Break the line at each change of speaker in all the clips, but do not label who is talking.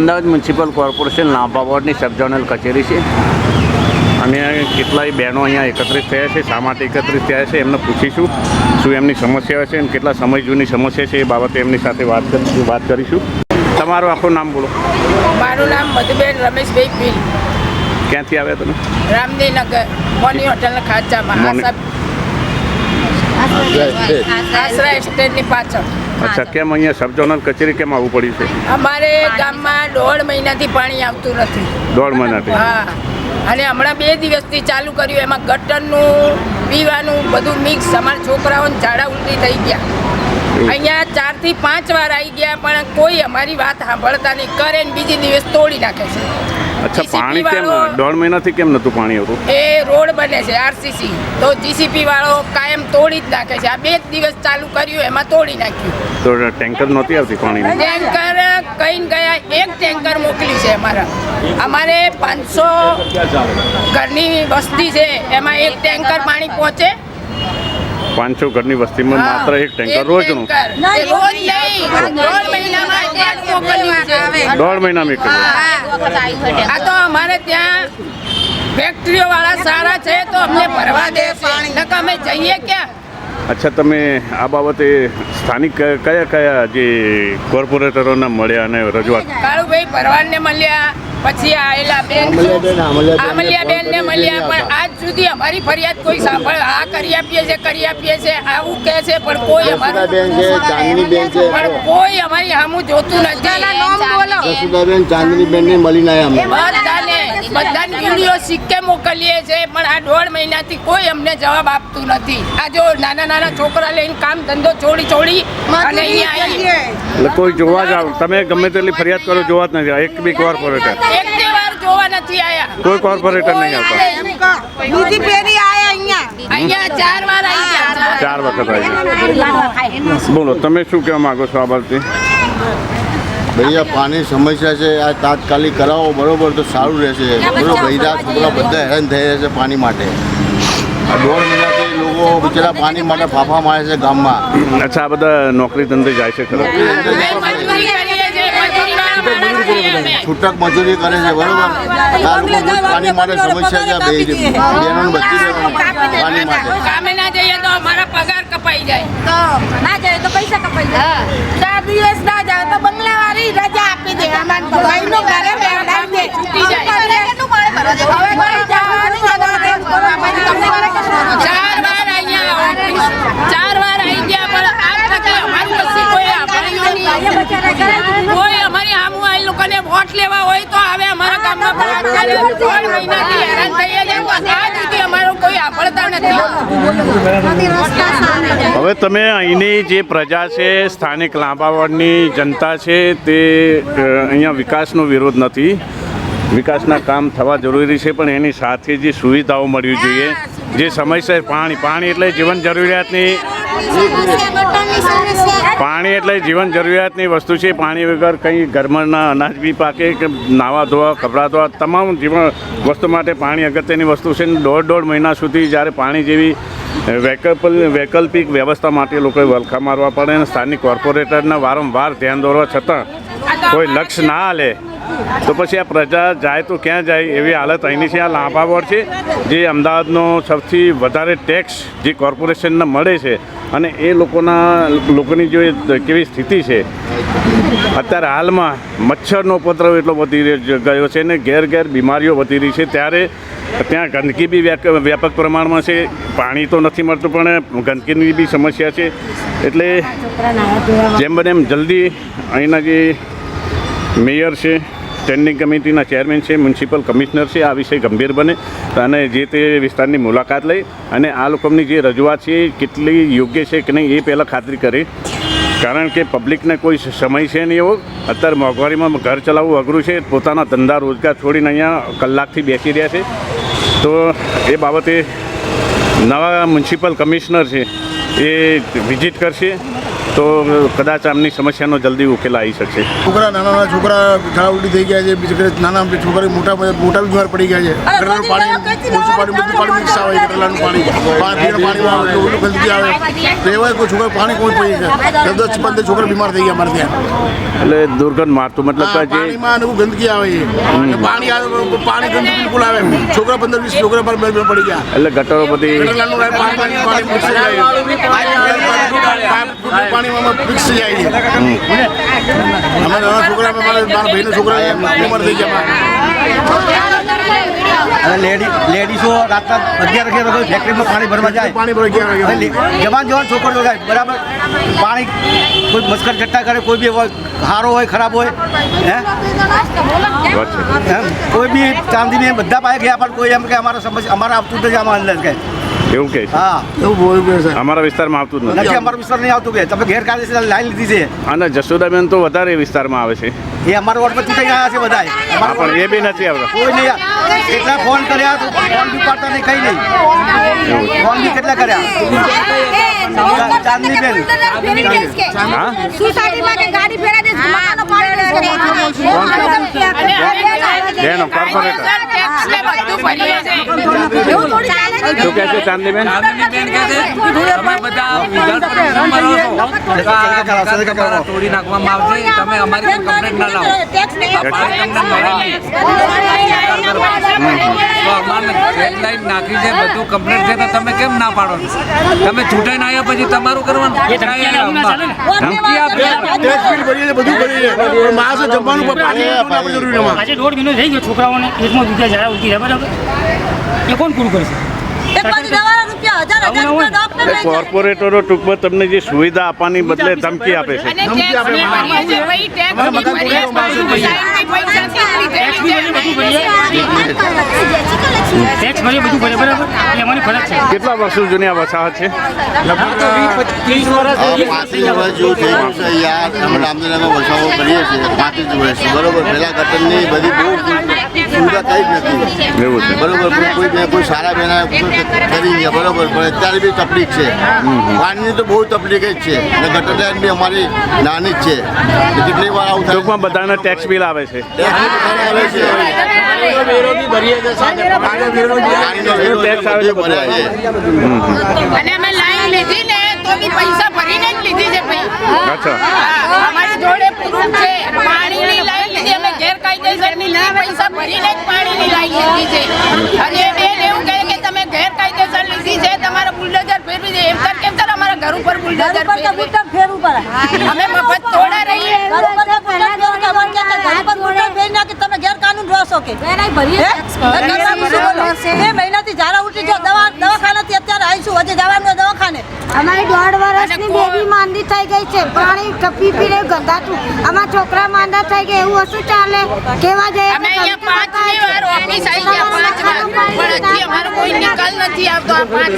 Ahmedabad municipal corporation લાંબા વોર્ડની સબ zonal કચેરી છે અને કેટલાય બહેનો અહીંયા એકત્રિત થયા છે શા માટે એકત્રિત થયા છે એમને પૂછીશું શું એમની સમસ્યા છે અને કેટલા સમય જૂની સમસ્યા છે એ બાબતે એમની સાથે વાત કરીશું વાત કરીશું તમારું આખું નામ બોલો
મારું નામ મધુબેન રમેશભાઈ પીલ
ક્યાંથી આવ્યા તમે
રામદેવનગર મોની હોટલના ખાચામાં આશરા એસ્ટેટની પાછળ
અચ્છા કેમ અહીંયા સબઝોનલ કચેરી કેમ આવવું પડ્યું છે?
અમારે ગામમાં દોઢ મહિનાથી પાણી આવતું નથી.
દોઢ મહિનાથી?
હા. અને હમણાં બે દિવસથી ચાલુ કર્યું એમાં ગટરનું પીવાનું બધું મિક્સ. અમારા છોકરાઓને ઝાડા ઉલટી થઈ ગયા. અહીંયા ચારથી પાંચ વાર આવી ગયા પણ કોઈ અમારી વાત સાંભળતા નહીં. કરે ને બીજી દિવસ તોડી નાખે છે.
અચ્છા પાણી કેમ દોઢ મહિનાથી કેમ નહોતું પાણી આવતું?
એ રોડ બને છે આરસીસી તો જીસીપી વાળો કાયમ તોડી જ નાખે છે. આ બે દિવસ ચાલુ કર્યું એમાં તોડી નાખ્યું.
તો ટેન્કર નહોતી આવતી પાણી
ટેન્કર કઈ ગયા એક ટેન્કર મોકલી છે અમારા. અમારે પાંચસો ઘરની વસ્તી છે એમાં એક ટેન્કર પાણી પહોંચે
પાંચસો ઘરની વસ્તીમાં માત્ર એક ટેન્કર રોજનું?
દોઢ મહિનામાં એક. આ તો અમારે ત્યાં ફેક્ટરીઓ વાળા સારા છે તો અમને ભરવા દે પાણી. નકર અમે જઈએ ક્યાં?
અચ્છા તમે આ બાબતે સ્થાનિક કયા કયા જે કોર્પોરેટરોને મળ્યા અને રજૂઆત?
કાળુભાઈ ભરવાડને મળ્યા પછી આયેલા બેન આમલિયાબેન ને મળ્યા પણ આજ સુધી અમારી ફરિયાદ કોઈ સાંભળ. આ કરી આપીએ છે કરી આપીએ છે. આવું કહે છે પણ કોઈ અમારું
બેન છે ચાંદનીબેન છે.
પણ કોઈ અમારી સામું જોતું નથી.
ચાંદની બેન ને મળીને આવ્યા
બધાને બધાને સિક્કે મોકલીએ છે પણ આ દોઢ મહિનાથી કોઈ અમને જવાબ આપતું નથી. આ જો નાના નાના છોકરા લઈને કામ ધંધો છોડી છોડી અને અહીંયા આવીએ
કોઈ જોવા જ તમે ગમે તેટલી ફરિયાદ કરો જોવા જ નથી એક બી કોર્પોરેટર
એક તહેવાર જોવા નથી આયા.
કોઈ કોર્પોરેટર નહીં આવતા.
બીજી ફેરી આયા અહીંયા.
અહીંયા ચાર વાર આવી ગયા.
ચાર વખત આવી બોલો તમે શું કહેવા માંગો છો આ બાબતે?
ભૈયા પાણી સમસ્યા છે આ તાત્કાલિક કરાવો બરોબર તો સારું રહેશે બરોબર ભૈયા છોકરા બધા હેરાન થઈ રહ્યા છે પાણી માટે આ દોઢ મહિનાથી લોકો બિચારા પાણી માટે ફાફા મારે છે ગામમાં
અચ્છા આ બધા નોકરી ધંધે જાય છે ખરા.
છૂટક મજૂરી કરે છે બરોબર આ લોકો પાણી માટે સમસ્યા છે આ બે બધી પાણી માટે
કામે ના જઈએ તો અમારા પગાર કપાઈ જાય.
તો ના જાય તો પૈસા કપાઈ જાય. ચાર દિવસ ના જાય તો બંગલાવાળી રજા આપી દે. અમાર ભાઈનું ઘરે બેઠાઈ દે.
છૂટી જાય.
હવે કોઈ જવાનું જવાનું અમારી કંપની
ચાર વાર અહીંયા ચાર વાર આવી ગયા પણ આજ તકે અમારું કશું કોઈ અમારી આ લોકોને વોટ લેવા હોય તો હવે અમારા ગામમાં ત્રણ મહિનાથી હેરાન થઈએ છે તો આજ સુધી અમારું કોઈ સાંભળતા નથી
હવે તમે અહીંની જે પ્રજા છે, સ્થાનિક લાંબા જનતા છે, તે અહીંયા વિકાસનો વિરોધ નથી. વિકાસના કામ થવા જરૂરી છે, પણ એની સાથે જે સુવિધાઓ મળવી જોઈએ જે સમયસર પાણી પાણી એટલે જીવન જરૂરિયાતની પાણી એટલે જીવન જરૂરિયાતની વસ્તુ છે. પાણી વગર કંઈ ઘરમાં અનાજ બી પાકે કે નાવા ધોવા, કપડાં ધોવા, તમામ જીવન વસ્તુ માટે પાણી અગત્યની વસ્તુ છે. દોઢ દોઢ મહિના સુધી જ્યારે પાણી જેવી વૈકલ્પ, વૈકલ્પિક વ્યવસ્થા માટે લોકોએ વલખા મારવા પડે અને સ્થાનિક કોર્પોરેટરના વારંવાર ધ્યાન દોરવા છતાં કોઈ લક્ષ્ય ના હાલે તો પછી આ પ્રજા જાય તો ક્યાં જાય એવી હાલત અહીંની છે. આ લાંબા બોર્ડ છે જે અમદાવાદનો સૌથી વધારે ટેક્સ જે કોર્પોરેશનને મળે છે અને એ લોકોના લોકોની જો કેવી સ્થિતિ છે. અત્યારે હાલમાં મચ્છરનો ઉપદ્રવ એટલો વધી રહ્યો- ગયો છે ને ઘેર ઘેર બીમારીઓ વધી રહી છે. ત્યારે ત્યાં ગંદકી બી વ્યાપક પ્રમાણમાં છે. પાણી તો નથી મળતું પણ ગંદકીની બી સમસ્યા છે. એટલે જેમ બને એમ જલ્દી અહીંના જે મેયર છે સ્ટેન્ડિંગ કમિટીના ચેરમેન છે મ્યુનિસિપલ કમિશનર છે, આ વિષય ગંભીર બને અને જે તે વિસ્તારની મુલાકાત લઈ અને આ લોકોની જે રજૂઆત છે કેટલી યોગ્ય છે કે નહીં એ પહેલાં ખાતરી કરે. કારણ કે પબ્લિકને કોઈ સમય છે નહીં એવો. અત્યારે મોંઘવારીમાં ઘર ચલાવવું અઘરું છે. પોતાના ધંધા રોજગાર છોડીને અહીંયા કલાકથી બેસી રહ્યા છે. તો એ બાબતે નવા મ્યુનિસિપલ કમિશનર છે એ વિઝિટ કરશે. તો કદાચ આમની સમસ્યાનો જલ્દી ઉકેલ આવી શકશે.
છોકરા નાના નાના છોકરા ઝાડા ઉલટી થઈ ગયા છે બીજા નાના છોકરા મોટા મોટા બીમાર પડી ગયા છે. ગટરનું પાણી ઓછું પાણી બધું પાણી મિક્સ આવે ગટરનું પાણી. પાણી પાણીમાં આવે ઓલું ગંદકી આવે. તો એવા કોઈ છોકરા પાણી કોઈ પડી ગયા દસ પંદર છોકરા બીમાર થઈ ગયા અમારે ત્યાં.
એટલે દુર્ગંધ મારતું મતલબ કે
પાણીમાં એવું ગંદકી આવે. છે પાણી આવે પાણી ગંદુ બિલકુલ આવે. છોકરા પંદર વીસ છોકરા પર બે- બે પડી ગયા.
એટલે ગટરો બધી
થઈ જાય પાણીમાં થઈ છે અમે નાના છોકરા મારા મારા ભાઈના છોકરા થઈ ગયા
લેડી લેડીઝો રાતના અગિયાર અગિયાર વાગે ફેક્ટરીમાં પાણી ભરવા જાય.
પાણી ગયા
હવે જવાન જવાન છોકરીઓ જાય બરાબર? પાણી કોઈ મસ્કર જટ્ટા કરે કોઈ બી હોય સારો હોય ખરાબ હોય હે? કોઈ બી ચાંદીને બધા પાસે ગયા પણ કોઈ એમ કે અમારા સમજ અમારા આવતું જ આમાં અંદર કે
એવું કે છે?
હા
એવું બોલ્યું કે છે.
અમારા વિસ્તારમાં આવતું જ નથી.
નથી અમારો વિસ્તાર નહીં આવતું કે. તમે ગેરકાયદેસર લાઈન લીધી
અને જશોદાબેન તો વધારે વિસ્તારમાં આવે છે.
છે એ અમારા વોર્ડ પર ચૂંટાઈ ગયા છે બધા
પણ એ બી નથી આવતા.
કોઈ નહીં કેટલા ફોન કર્યા તો ફોન બી પાડતા નહીં કઈ નહીં. ફોન બી કેટલા કર્યા? ચાંદની બેન.
હા
સોસાયટીમાં કે ગાડી ફેરા
બેન, કોર્પોરેટર.
ને.
શું કહે છે ચાંદનીબેન
તોડી નાખવામાં આવશે તમે અમારી પર કમ્પ્લેન્ટ ના લાવો નાખી છે બધું કમ્પ્લેટ છે તો તમે કેમ ના પાડો તમે તમે ચૂંટાઈને આવ્યા પછી તમારું કરવાનું
બધું. પણ માણસો જમવાનું પણ પાણી જરૂરી.
આજે દોઢ મહિનો થઈ ગયો છોકરાઓને એકમાં દુખ્યા ઝાડા ઉઠી રહ્યા બરાબર? એ કોણ પૂરું કરશે?
બાજુ
કોર્પોરેટરો ટૂંકમાં તમને જે સુવિધા આપવાની બદલે ધમકી આપે છે.
ટેક્સ ભરીએ
બધું ભરે બરાબર? એ અમારી ફરજ છે.
કેટલા વર્ષો જૂની આ વસાહત છે?
આ પાંત્રીસ વર્ષ રામદેવનગર વસાવો કરીએ છીએ પાંત્રીસ વર્ષ બરોબર? પહેલાં ગટરની બધી બહુ સુવિધા કઈ જ નથી
એવું છે.
બરોબર પણ કોઈ બે કોઈ સારા બેના કરી ગયા બરોબર પણ અત્યારે બી તકલીફ છે. પાણીની તો બહુ તકલીફ જ છે. અને ગટર લાઈન બી અમારી નાની જ છે. કેટલી વાર આવું થાય?
ટૂંકમાં બધાને ટેક્સ બિલ આવે છે.
બી આવે છે. પાણીનો વેરો
ટેક્સ આવે છે બધું
ભરાય છે.
અને અમે લાઈન લીધી ને તો બી પૈસા ભરીને જ લીધી છે ભાઈ.
અચ્છા.
અમારી જોડે proof છે. પાણીની લાઈન લીધી અમે ગેરકાયદેસર પૈસા ભરીને જ પાણીની લાઈન લીધી છે. અને બેન એવું કહે કે તમે ગેરકાયદેસર લીધી છે તમારા બુલડોઝર ફેરવી જાય એમ કર કેમ કર અમારા ઘર ઉપર બુલડોઝર ફેરવી. અમે મફત થોડા રહીએ.
તમે ગેરકાનૂન રહો છો કે? બે મહિનાથી ઝાડા ઉઠી જો દવા દવાખાનાથી અત્યારે આવીશું. હજી જવાનું દવાખાને.
અમારી દોઢ વર્ષની બેબી માંદી થઈ ગઈ છે. પાણી પી રહ્યું ગંધાતું. અમારા છોકરા માંદા થઈ ગયા. એવું હશું ચાલે? કેવા જઈએ?
અમે અહીંયા પાંચમી વાર ઓફિસ આવી ગયા. પાંચ વાર. પણ હજી અમારો કોઈ નિકાલ નથી આવતો. આ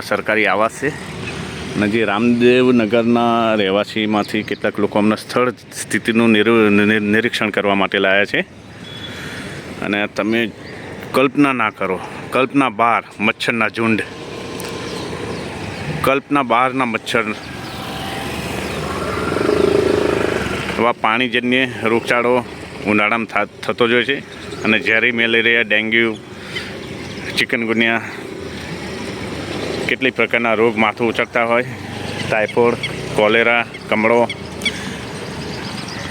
સરકારી આવાસ છે અને જે રામદેવનગરના રહેવાસીમાંથી કેટલાક લોકો અમને સ્થળ સ્થિતિનું નિરુ- નિરીક્ષણ કરવા માટે લાયા છે. અને તમે કલ્પના ના કરો, કલ્પના બહાર મચ્છરના ઝુંડ. કલ્પના બહારના મચ્છર. એવા પાણીજન્ય રોગચાળો ઉનાળામાં થતો જ હોય છે. અને ઝેરી મેલેરિયા, ડેન્ગ્યુ, ચિકનગુનિયા કેટલી પ્રકારના રોગ માથું ઉચકતા હોય, ટાઇફોઇડ, કોલેરા, કમળો,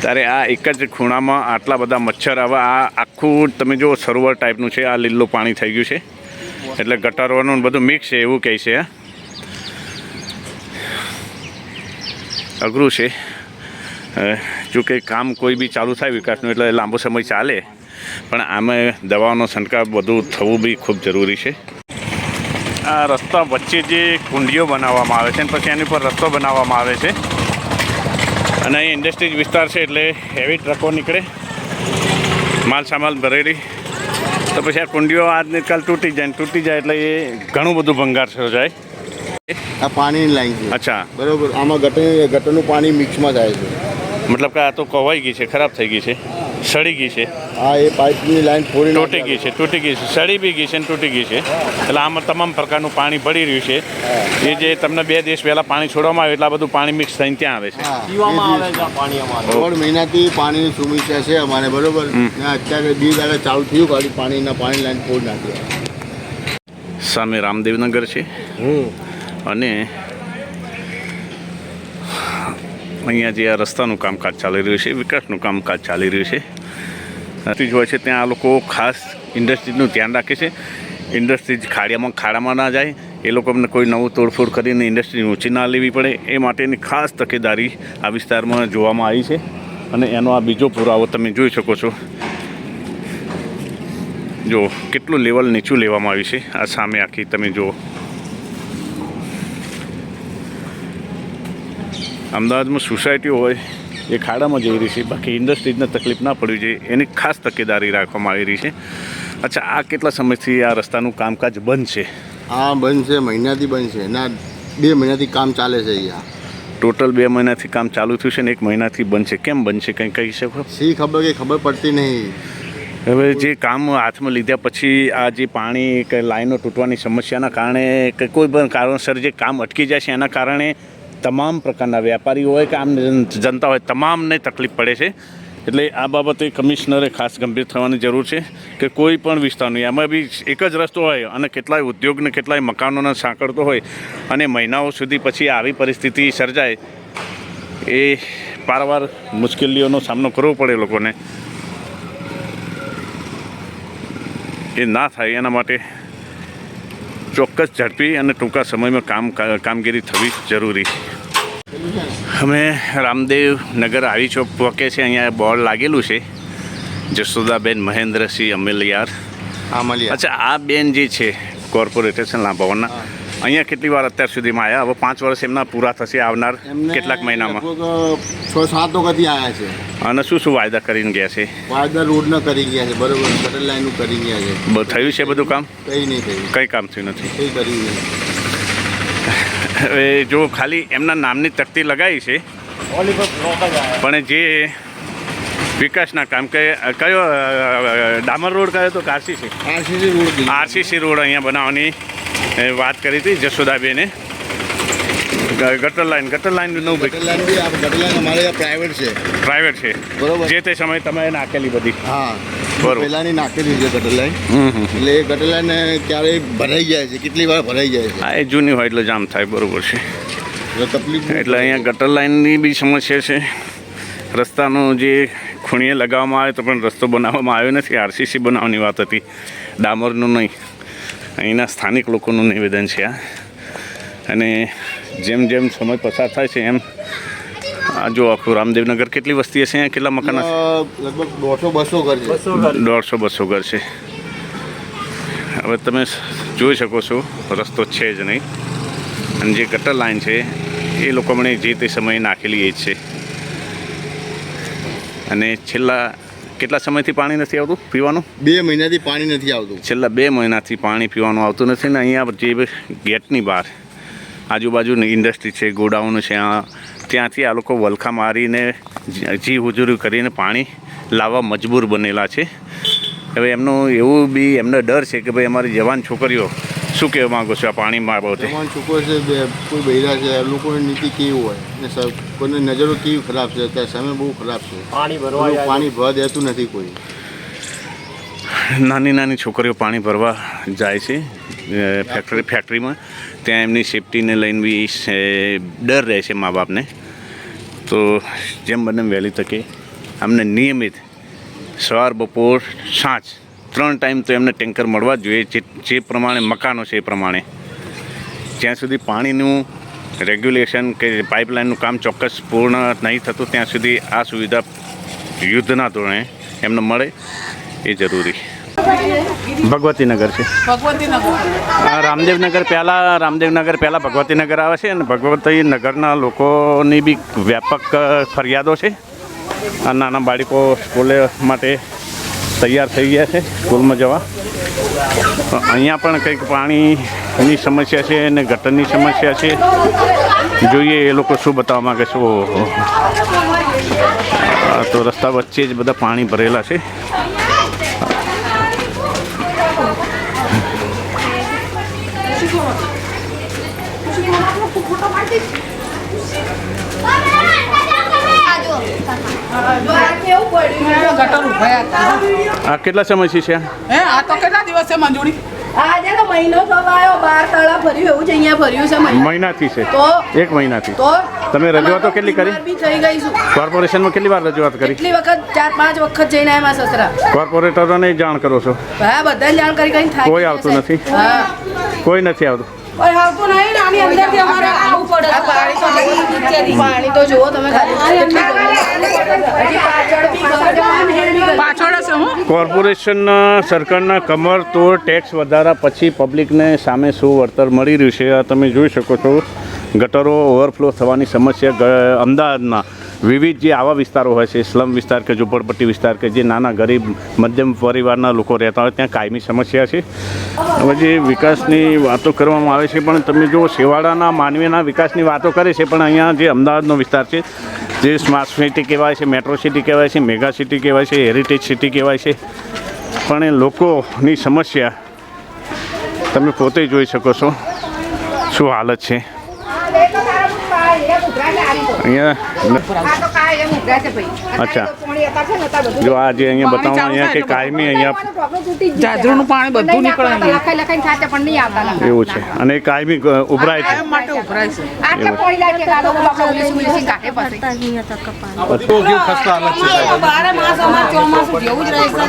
ત્યારે આ એક જ ખૂણામાં આટલા બધા મચ્છર હવે આ આખું તમે જો સરોવર ટાઈપનું છે, આ લીલું પાણી થઈ ગયું છે. એટલે ગટરોનું બધું મિક્સ છે એવું કહે છે આ. અઘરું છે. જો કે કામ કોઈ બી ચાલુ થાય વિકાસનું એટલે લાંબો સમય ચાલે પણ આમે દવાનો છંટકાવ બધું થવું બી ખૂબ જરૂરી છે. આ રસ્તા વચ્ચે જે કુંડીઓ બનાવવામાં આવે છે અને પછી એની પર રસ્તો બનાવવામાં આવે છે. અને અહીં ઇન્ડસ્ટ્રીઝ વિસ્તાર છે એટલે હેવી ટ્રકો નીકળે માલ સામાલ ભરેલી તો પછી આ કુંડીઓ આજની કાલ તૂટી જાય ને તૂટી જાય એટલે એ ઘણું બધું ભંગાર સર્જાય.
આ પાણીની લાઈન છે.
અચ્છા.
બરોબર. આમાં ગટર ગટરનું પાણી મિક્સમાં જાય છે.
મતલબ કે આ તો કવાઈ ગઈ છે ખરાબ થઈ ગઈ છે સડી ગઈ છે.
આ એ પાઇપની લાઈન ફોડી
તૂટી ગઈ છે તૂટી ગઈ છે સડી બી ગઈ છે અને તૂટી ગઈ છે. એટલે આમાં તમામ પ્રકારનું પાણી પડી રહ્યું છે. એ જે તમને બે દિવસ પહેલાં પાણી છોડવામાં આવે એટલા બધું પાણી મિક્સ થઈને ત્યાં આવે છે.
પીવામાં આવે છે પાણી અમારે. દોઢ મહિનાથી પાણીની સમસ્યા છે અમારે બરોબર? અત્યારે બી દાડા ચાલુ થયું ખાલી પાણીના પાણી લાઈન ફોડ નાખી.
સામે રામદેવનગર છે. અને અહીંયા જે આ રસ્તાનું કામકાજ ચાલી રહ્યું છે, વિકાસનું કામકાજ ચાલી રહ્યું છે. જ હોય છે, ત્યાં આ લોકો ખાસ ઇન્ડસ્ટ્રીનું ધ્યાન રાખે છે. ઇન્ડસ્ટ્રીઝ ખાડિયામાં ખાડામાં ના જાય, એ લોકોને કોઈ નવું તોડફોડ કરીને ઇન્ડસ્ટ્રી ઊંચી ના લેવી પડે, એ માટેની ખાસ તકેદારી આ વિસ્તારમાં જોવામાં આવી છે. અને એનો આ બીજો પુરાવો તમે જોઈ શકો છો. જો કેટલું લેવલ નીચું લેવામાં આવ્યું છે, આ સામે આખી તમે જુઓ. અમદાવાદમાં સોસાયટીઓ હોય એ ખાડામાં જઈ રહી છે. બાકી ઇન્ડસ્ટ્રીઝને તકલીફ ના પડવી જોઈએ. એની ખાસ તકેદારી રાખવામાં આવી રહી છે. અચ્છા આ કેટલા સમયથી આ રસ્તાનું કામકાજ બંધ છે?
હા બંધ છે મહિનાથી બંધ છે. એના બે મહિનાથી કામ ચાલે છે અહીંયા.
ટોટલ બે મહિનાથી કામ ચાલુ થયું છે ને એક મહિનાથી બંધ છે. કેમ બંધ છે કંઈ કહી શકો?
શી ખબર કે ખબર પડતી નહીં.
હવે જે કામ હાથમાં લીધા પછી આ જે પાણી કે લાઈનો તૂટવાની સમસ્યાના કારણે કે કોઈ પણ કારણસર જે કામ અટકી જાય છે એના કારણે તમામ પ્રકારના વેપારીઓ હોય કે આમ જનતા હોય, તમામને તકલીફ પડે છે. એટલે આ બાબતે કમિશનરે ખાસ ગંભીર થવાની જરૂર છે કે કોઈ પણ વિસ્તારની એમાં બી એક જ રસ્તો હોય અને કેટલાય ઉદ્યોગને કેટલાય મકાનોને સાંકળતો હોય અને મહિનાઓ સુધી પછી આવી પરિસ્થિતિ સર્જાય એ પારવાર મુશ્કેલીઓનો સામનો કરવો પડે લોકોને. એ ના થાય એના માટે ચોક્કસ ઝડપી અને ટૂંકા સમયમાં કામ કામગીરી થવી જરૂરી છે. અમે રામદેવ નગર આવી ચોક પહોંચે છે અહીંયા બોર્ડ લાગેલું છે. જસોદાબેન મહેન્દ્રસિંહ અમેલિયાર.
અમલિયાર.
અચ્છા આ બેન જે છે કોર્પોરેટેશન ભવનના અહીંયા કેટલી વાર અત્યાર સુધીમાં આવ્યા હવે પાંચ વર્ષ એમના પૂરા થશે આવનાર કેટલાક મહિનામાં.
છ સાત વખતથી આવ્યા છે.
અને શું શું વાયદા કરીને ગયા છે?
વાયદા રોડના કરી ગયા છે બરોબર ગટર લાઈનનું કરી ગયા છે.
થયું છે બધું કામ?
કંઈ નહીં થયું.
કંઈ કામ થયું નથી.
કંઈ કર્યું
હવે જો ખાલી એમના નામની તકતી લગાવી છે પણ જે વિકાસના કામ કે કયો ડામર રોડ કયો તો કારસી છે?
RCC road.
આરસીસી રોડ અહીંયા બનાવવાની. વાત કરી હતી જશોદાબેને ગટર લાઈન ગટર લાઈનનું
ગટર લાઈન બી આ ગટર લાઈન અમારે પ્રાઇવેટ છે.
પ્રાઇવેટ છે.
બરોબર.
જે તે સમયે તમે નાખેલી બધી.
હા.
બરોબર.
પહેલાંની નાખેલી છે ગટર લાઈન. એટલે એ ગટર લાઈન ક્યારેય ભરાઈ જાય છે. કેટલી વાર ભરાઈ જાય છે.
હા એ જૂની હોય એટલે જામ થાય બરોબર છે.
એટલે તકલીફ
એટલે અહીંયા ગટર લાઇનની બી સમસ્યા છે. રસ્તાનો જે ખૂણીએ લગાવવામાં આવે તો પણ રસ્તો બનાવવામાં આવ્યો નથી. આરસીસી બનાવવાની વાત હતી. ડામરનું નહીં. અહીંના સ્થાનિક લોકોનું નિવેદન છે આ. અને જેમ જેમ સમય પસાર થાય છે એમ આ જો આખું રામદેવનગર કેટલી વસ્તી હશે અહીંયા? કેટલા મકાન
લગભગ દોઢસો બસો ઘર છે.
દોઢસો બસો ઘર છે. હવે તમે જોઈ શકો છો રસ્તો છે જ નહીં. અને જે ગટર લાઈન છે એ લોકો મને જે તે સમયે નાખેલી એ જ છે. અને છેલ્લા કેટલા સમયથી પાણી નથી આવતું પીવાનું?
બે મહિનાથી પાણી નથી આવતું.
છેલ્લા બે મહિનાથી પાણી પીવાનું આવતું નથી ને અહીંયા જે ગેટની બહાર આજુબાજુની ઇન્ડસ્ટ્રી છે ગોડાઉન છે આ ત્યાંથી આ લોકો વલખા મારીને જી હુજુરી કરીને પાણી લાવવા મજબૂર બનેલા છે. હવે એમનું એવું બી એમને ડર છે કે ભાઈ અમારી જવાન છોકરીઓ શું કહેવા માંગો છો આ પાણી બાબતે?
છોકરો છે બે કોઈ બૈરા છે એ લોકોની નીતિ કેવી હોય? ને સ- કોઈની નજરો કેવી ખરાબ છે? અત્યારે સમય બહુ ખરાબ છે. પાણી ભરવા પાણી ભરવા દેતું નથી કોઈ.
નાની નાની છોકરીઓ પાણી ભરવા જાય છે ફેક્ટરી ફેક્ટરીમાં ત્યાં એમની સેફટીને લઈને બી ડર રહે છે મા બાપને. તો જેમ બને એમ વહેલી તકે અમને નિયમિત સવાર બપોર સાંજ ત્રણ ટાઈમ તો એમને ટેન્કર મળવા જ જોઈએ. જે જે પ્રમાણે મકાનો છે એ પ્રમાણે. જ્યાં સુધી પાણીનું રેગ્યુલેશન કે પાઇપલાઇનનું કામ ચોક્કસ પૂર્ણ નહીં થતું ત્યાં સુધી આ સુવિધા યુદ્ધના ધોરણે એમને મળે એ જરૂરી. ભગવતીનગર છે. રામદેવનગર પહેલાં રામદેવનગર પહેલાં ભગવતીનગર આવે છે અને ભગવતી નગરના લોકોની બી વ્યાપક ફરિયાદો છે. આ નાના બાળકો સ્કૂલે માટે તૈયાર થઈ ગયા છે સ્કૂલમાં જવા. અહીંયા પણ કંઈક પાણીની સમસ્યા છે અને ગટરની સમસ્યા છે. જોઈએ એ લોકો શું બતાવવા માગે છે. તો રસ્તા વચ્ચે જ બધા પાણી ભરેલા છે.
ગટર ઊભા
આ કેટલા સમયથી છે?
હે આ તો કેટલા દિવસે મંજૂરી?
આજે તો મહિનો થવાયો બાર તળા ભર્યું એવું જ અહીંયા ભર્યું છે
મહિનાથી છે?
તો
એક મહિનાથી?
તો
તમે રજૂઆતો કેટલી કરી?
થઈ ગઈ છું.
કોર્પોરેશનમાં કેટલી વાર રજૂઆત કરી?
કેટલી વખત? ચાર પાંચ વખત જઈને આવ્યા મારા સસરા.
કોર્પોરેટરોને જાણ કરો છો?
હા બધાને જાણ કરી કઈ થાય
કોઈ આવતું નથી?
હા.
કોઈ નથી આવતું?
આવતું નહીં ને આની અંદરથી અમારે આવું પડે આ પાણી તો જુઓ. તો તમે પાછળ
હશે હું
કોર્પોરેશન સરકારના કમર તોડ ટેક્સ વધારા પછી પબ્લિકને સામે શું વળતર મળી રહ્યું છે આ તમે જોઈ શકો છો ગટરો ઓવરફ્લો થવાની સમસ્યા અમદાવાદમાં વિવિધ જે આવા વિસ્તારો હોય છે, સ્લમ વિસ્તાર કે ઝુંપડપટ્ટી વિસ્તાર કે જે નાના ગરીબ મધ્યમ પરિવારના લોકો રહેતા હોય, ત્યાં કાયમી સમસ્યા છે. હવે જે વિકાસની વાતો કરવામાં આવે છે, પણ તમે જો શેવાડાના માનવીના વિકાસની વાતો કરે છે, પણ અહીંયા જે અમદાવાદનો વિસ્તાર છે, જે સ્માર્ટ સિટી કહેવાય છે, મેટ્રો સિટી કહેવાય છે, મેગા સિટી કહેવાય છે, હેરિટેજ સિટી કહેવાય છે, પણ એ લોકોની સમસ્યા તમે પોતે જોઈ શકો છો, શું હાલત છે. અહીંયા અચ્છા. જો આ જે અહીંયા બતાવો અહીંયા કે કાયમી અહીંયા
જાજરનું પાણી બધું નીકળે અહીંયા.
લખાઈ ખાતે પણ નહીં આવતા
એવું છે. અને કાયમી ઉભરાય છે.
માટે ઉભરાય છે.
આટલા પાણી લાગે કે આ લોકો બાપા ઉલીસી ઉલીસી કાઢે પછી.
બારે માસ અમારે ચોમાસું જેવું જ રહે છે.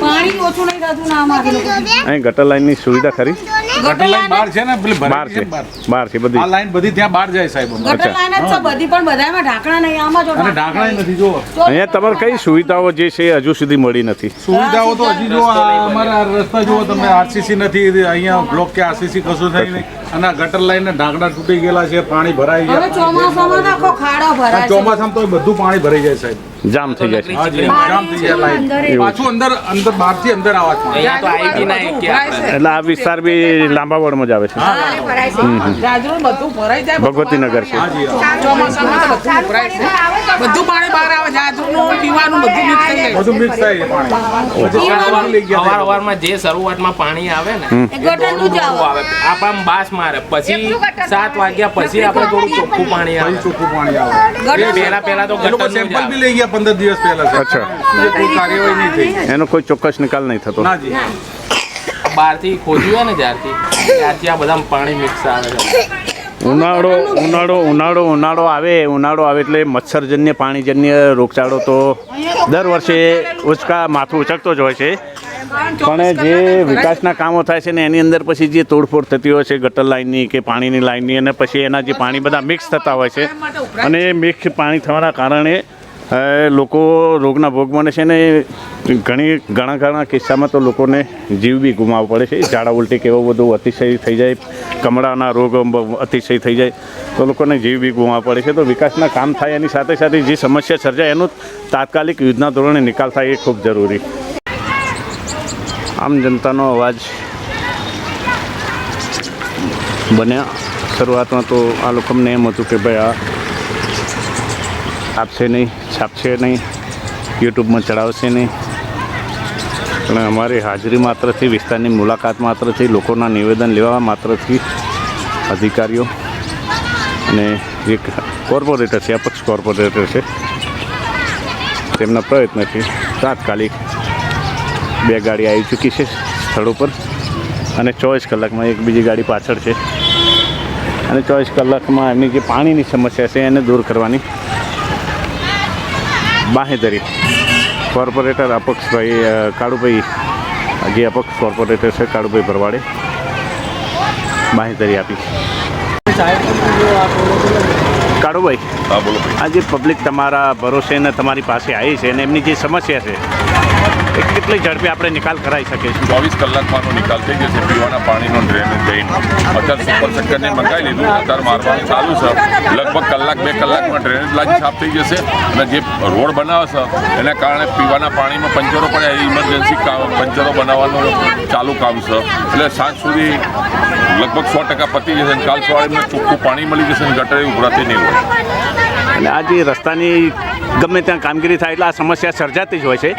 પાણી ઓછું નહીં થતું ને આમાંથી
અહીં ગટર લાઈનની સુવિધા ખરી?
ગટર લાઈન બહાર છે ને પેલી
બહાર
ભરેલી
છે
છે બહાર.
છે
આ
બધી
લાઈન બધી ત્યાં બહાર જાય સાહેબ.
ગટર લાઈન જ છે બધી પણ બધામાં ઢાંકણા નહીં આમાં જો
અને ઢાંકણા નથી જો
અહીંયા તમારે કઈ સુવિધાઓ જે છે એ હજુ સુધી મળી નથી?
સુવિધાઓ તો હજી જો અમારા રસ્તા જુઓ તમે આરસીસી નથી અહીંયા બ્લોક કે આરસીસી કશું થઈ નહીં. અને આ ગટર લાઈન ઢાંકણા તૂટી ગયેલા છે પાણી ભરાઈ ગયા.
ચોમાસામાં તો આખો ભરાય
ચોમાસામાં તો બધું પાણી ભરાઈ જાય સાહેબ.
જામ થઈ જાય છે.
જામ થઈ જાય પાછું અંદર અંદર બહારથી અંદર આવા
એટલે આ વિસ્તાર બી લાંબા વડમાં જ આવે છે.
ભગવતી બધું ભરાઈ જાય
ભગવતીનગર છે.
હાજી
ચોમાસામાં તો બધું ઉભરાય છે. બધું પાણી બહાર આવે જાજરનું પીવાનું બધું મિક્સ થઈ જાય.
બધું મિક્સ થાય પાણી.
જે શરૂઆતમાં પાણી આવે ને
એ ગટરનું જ આવે.
આપણ આમ બાસ મારે. પછી સાત વાગ્યા પછી આપણે થોડું ચોખ્ખું પાણી આવે.
ચોખ્ખું પાણી આવે.
પહેલા પહેલા તો
સેમ્પલ બી લઈ ગયા પંદર દિવસ પહેલા છે.
અચ્છા.
કોઈ કાર્યવાહી નહીં થઈ.
એનો કોઈ ચોક્કસ નિકાલ નહીં થતો.
ના જી.
બહારથી ખોદ્યું હોય ને જ્યારથી ત્યારથી આ બધા પાણી મિક્સ આવે છે.
ઉનાળો ઉનાળો ઉનાળો ઉનાળો આવે ઉનાળો આવે એટલે મચ્છરજન્ય પાણીજન્ય રોગચાળો તો દર વર્ષે ઉચકા માથું ઉચકતો જ હોય છે. પણ જે વિકાસના કામો થાય છે ને એની અંદર પછી જે તોડફોડ થતી હોય છે ગટર લાઇનની કે પાણીની લાઇનની અને પછી એના જે પાણી બધા મિક્સ થતા હોય છે. અને એ મિક્સ પાણી થવાના કારણે લોકો રોગના ભોગ બને છે ને ઘણી ઘણા ઘણા કિસ્સામાં તો લોકોને જીવ બી ગુમાવવો પડે છે. ઝાડા ઉલટી કે એવું બધું અતિશય થઈ જાય, કમળાના રોગ અતિશય થઈ જાય, તો લોકોને જીવ બી ગુમાવવો પડે છે. તો વિકાસના કામ થાય એની સાથે સાથે જે સમસ્યા સર્જાય એનું તાત્કાલિક યુદ્ધના ધોરણે નિકાલ થાય એ ખૂબ જરૂરી. આમ જનતાનો અવાજ બન્યા. શરૂઆતમાં તો આ લોકોને એમ હતું કે ભાઈ આ આપશે નહીં, છાપશે નહીં, યુટ્યુબમાં ચડાવશે નહીં. પણ અમારી હાજરી માત્રથી, વિસ્તારની મુલાકાત માત્રથી, લોકોના નિવેદન લેવા માત્રથી અધિકારીઓ અને જે કોર્પોરેટર છે, અપક્ષ કોર્પોરેટર છે. તેમના પ્રયત્નથી તાત્કાલિક બે ગાડી આવી ચૂકી છે સ્થળ ઉપર અને ચોવીસ કલાકમાં એક બીજી ગાડી પાછળ છે. અને ચોવીસ કલાકમાં એમની જે પાણીની સમસ્યા છે એને દૂર કરવાની બાહેધરી. કોર્પોરેટર અપક્ષભાઈ કાળુભાઈ જે અપક્ષ કોર્પોરેટર છે કાળુભાઈ ભરવાડે બાહેધરી આપી. કાળુભાઈ આ જે પબ્લિક તમારા ભરોસે ને તમારી પાસે આવી છે અને એમની જે સમસ્યા છે કેટલી ઝડપી આપણે નિકાલ કરાવી શકીએ છીએ?
ચોવીસ કલાકમાંનો નિકાલ થઈ જશે પીવાના પાણીનો ડ્રેનેજ જઈને અત્યારે સુપર સેક્ટરને મંગાવી લીધું અત્યારે મારવાનું ચાલુ છે. લગભગ કલાક બે કલાકમાં ડ્રેનેજ લાઈન સાફ થઈ જશે. અને જે રોડ બનાવે છે એના કારણે પીવાના પાણીમાં પંચરો પણ એ ઇમરજન્સી પંચરો બનાવવાનું ચાલુ કામ છે. એટલે સાંજ સુધી લગભગ સો ટકા પતી જશે કાલ સવારે ચોખ્ખું પાણી મળી જશે અને ગટરે ઉભરાતી નહીં હોય.
અને આ જે રસ્તાની ગમે ત્યાં કામગીરી થાય એટલે આ સમસ્યા સર્જાતી જ હોય છે.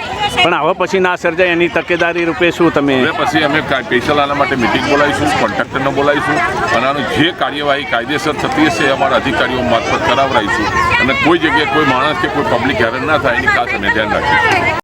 પણ હવે પછી ના સર્જાય એની તકેદારી રૂપે શું તમે
પછી અમે સ્પેશિયલ આના માટે મિટિંગ બોલાવીશું કોન્ટ્રાક્ટરને બોલાવીશું અને આનું જે કાર્યવાહી કાયદેસર થતી હશે અમારા અધિકારીઓ મારફત કરાવડાવીશું. અને કોઈ જગ્યાએ કોઈ માણસ કે કોઈ પબ્લિક હેરાન ના થાય એની ખાસ અમે ધ્યાન રાખીશું.